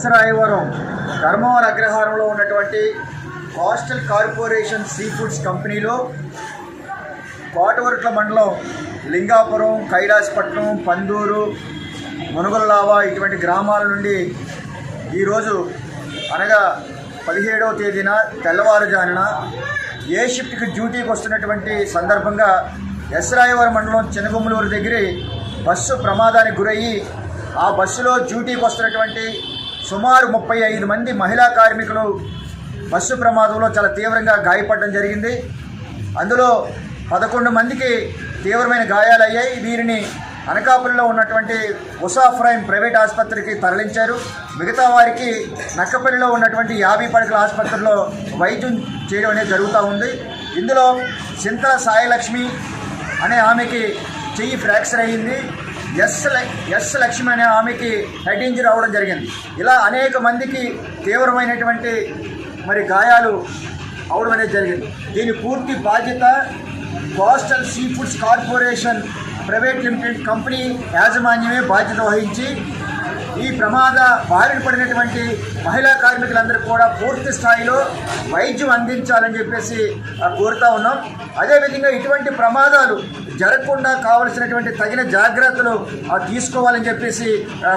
Yes Rayavaram Dharmavaram అగ్రహారంలో ఉన్నటువంటి coastal corporation sea foods కంపెనీలో కోటవరట్ల మండలం లింగాపురం కైలాసపట్నం పందూరు మునుగొల్లావా ఇటువంటి గ్రామాల నుండి ఈరోజు అనగా పదిహేడవ తేదీన తెల్లవారుజామున ఏ షిఫ్ట్కి డ్యూటీకి వస్తున్నటువంటి సందర్భంగా ఎస్రాయవరం మండలం చినగుమ్మలూరు దగ్గర బస్సు ప్రమాదానికి గురయ్యి ఆ బస్సులో డ్యూటీకి వస్తున్నటువంటి సుమారు ముప్పై ఐదు మంది మహిళా కార్మికులు బస్సు ప్రమాదంలో చాలా తీవ్రంగా గాయపడడం జరిగింది. అందులో పదకొండు మందికి తీవ్రమైన గాయాలయ్యాయి వీరిని అనకాపల్లిలో ఉన్నటువంటి ఉసాఫ్రైమ్ ప్రైవేట్ ఆసుపత్రికి తరలించారు. మిగతా వారికి నక్కపల్లిలో ఉన్నటువంటి యాభై పడకల ఆసుపత్రిలో వైద్యం చేయడం అనేది జరుగుతూ ఉంది. ఇందులో చింతల సాయిలక్ష్మి అనే ఆమెకి చెయ్యి ఫ్రాక్చర్ అయ్యింది. ఎస్ ఎస్ లక్ష్మి అనే ఆమెకి హెడ్ ఇంజరీ అవ్వడం జరిగింది. ఇలా అనేక మందికి తీవ్రమైనటువంటి మరి గాయాలు అవడం అనేది జరిగింది. దీని పూర్తి బాధ్యత coastal sea foods corporation private limited company యాజమాన్యమే బాధ్యత వహించి ఈ ప్రమాద బారిన పడినటువంటి మహిళా కార్మికులందరూ కూడా పూర్తి స్థాయిలో వైద్యం అందించాలని చెప్పేసి కోరుతా ఉన్నాం. అదేవిధంగా ఇటువంటి ప్రమాదాలు జరగకుండా కావలసినటువంటి తగిన జాగ్రత్తలు తీసుకోవాలని చెప్పేసి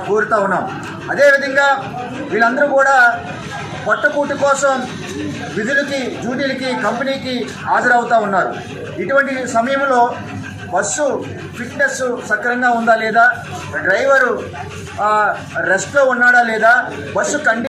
కోరుతా ఉన్నాం. అదేవిధంగా వీళ్ళందరూ కూడా పొట్టకూటి కోసం విధులకి డ్యూటీలకి కంపెనీకి హాజరవుతూ ఉన్నారు. ఇటువంటి సమయంలో బస్సు ఫిట్నెస్ సక్రంగా ఉందా లేదా? డ్రైవరు రెస్ట్లో ఉన్నాడా లేదా? బస్సు కండి